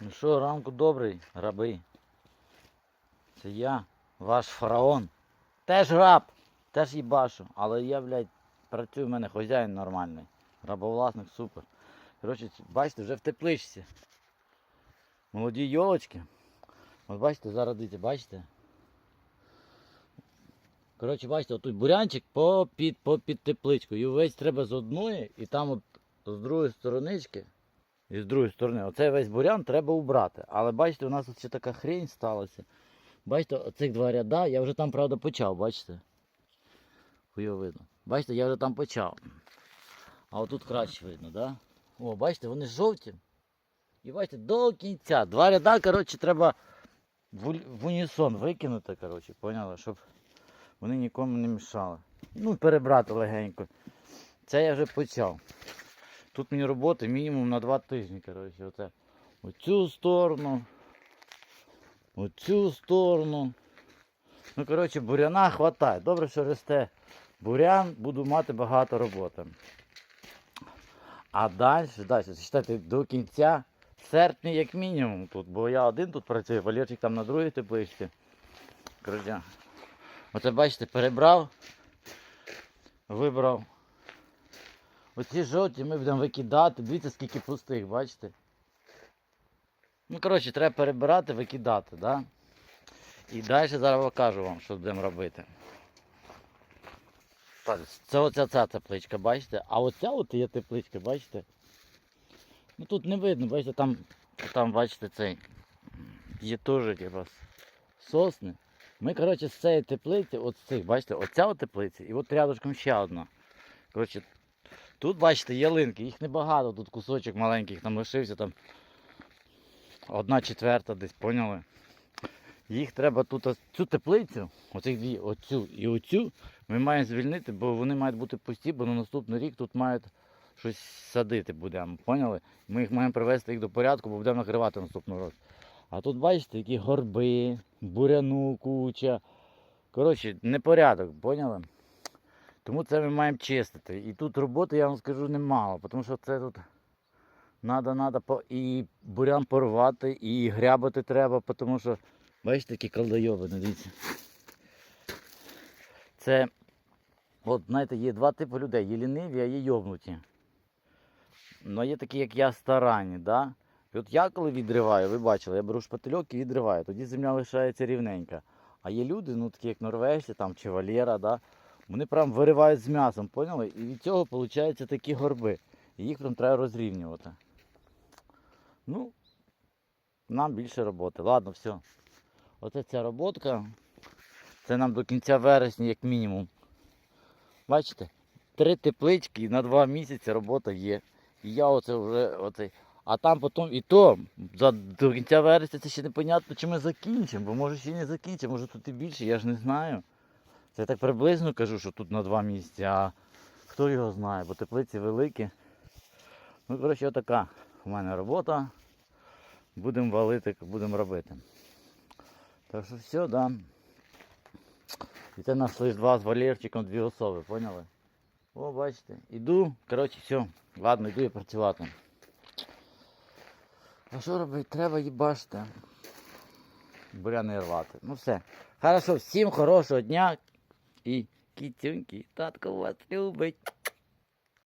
Ну що, ранку добрий, раби. Це я, ваш фараон. Теж раб, теж їбашу. Але я, блядь, працюю, в мене хазяїн нормальний. Рабовласник супер. Коротше, бачите, вже в тепличці. Молоді йолочки. От бачите, зараз дивіться, бачите? Коротше, бачите, отут бурянчик попід, попід тепличкою. І весь треба з одної, і там от з другої сторонички, і з другої сторони, оцей весь бурян треба убрати. Але бачите, у нас тут ще така хрень сталася. Бачите, оцих два ряда, я вже там, правда, почав, бачите? Хуйо видно. Бачите, я вже там почав. А отут краще видно, да? О, бачите, вони жовті. І бачите, до кінця. Два ряда, коротше, треба в, унісон викинути, коротше, поняли, щоб вони нікому не мішали. Ну, перебрати легенько. Це я вже почав. Тут мені роботи мінімум на два тижні, коротше, оце. Оцю сторону. Оцю сторону. Ну, коротше, буряна хватає. Добре, що росте бурян, буду мати багато роботи. А далі, далі, читайте, до кінця серпня як мінімум тут, бо я один тут працюю, Валерчик там на другій тепличці. Коротше, оце бачите, перебрав, вибрав. Оці жовті ми будемо викидати. Дивіться, скільки пустих, бачите? Ну, коротше, треба перебирати, викидати, да? І далі зараз покажу вам, що будемо робити. Це оця ця тепличка, бачите? А оця от є тепличка, бачите? Ну тут не видно, бачите, там, там бачите, цей. Є теж типа сосни. Ми, коротше, з цієї теплиці, от з цих, бачите, оця теплиця, і от рядышком ще одна. Коротше, тут, бачите, ялинки, їх небагато, тут кусочок маленьких там лишився, там одна четверта десь, поняли? Їх треба тут, цю теплицю, оцих дві, оцю і оцю, ми маємо звільнити, бо вони мають бути пусті, бо на наступний рік тут мають щось садити будемо, поняли? Ми їх маємо привести їх до порядку, бо будемо накривати наступного року. А тут бачите, які горби, буряну куча. Коротше, непорядок, поняли? Тому це ми маємо чистити. І тут роботи, я вам скажу, немало, тому що це тут надо по... і бурян порвати, і грябати треба, тому що, бачите, які колдойоби, дивіться. Це, от, знаєте, є два типи людей. Є ліниві, а є йобнуті. Ну, є такі, як я, старанні, да? І от я коли відриваю, ви бачили, я беру шпательок і відриваю, тоді земля лишається рівненька. А є люди, ну такі як норвежці там, чи валєра, да? Вони прям виривають з м'ясом, поняли? І від цього виходять такі горби. І їх там треба розрівнювати. Ну, нам більше роботи. Ладно, все. Оце ця роботка. Це нам до кінця вересня, як мінімум. Бачите? Три теплички на два місяці робота є. І я оце вже оцей. А там потім і то за, до кінця вересня це ще не понятно, чи ми закінчимо, бо може ще не закінчимо, може тут і більше, я ж не знаю. Це я так приблизно кажу, що тут на два місяці, а хто його знає, бо теплиці великі. Ну, коротше, отака у мене робота. Будемо валити, будемо робити. Так що все, да. І це нас лише два з Валерчиком, дві особи, поняли? О, бачите. Іду, коротше, все. Ладно, йду я працювати. А що робити? Треба їбашити. Буряни рвати. Ну все. Хорошо, всім хорошого дня і кітюньки. Татко вас любить.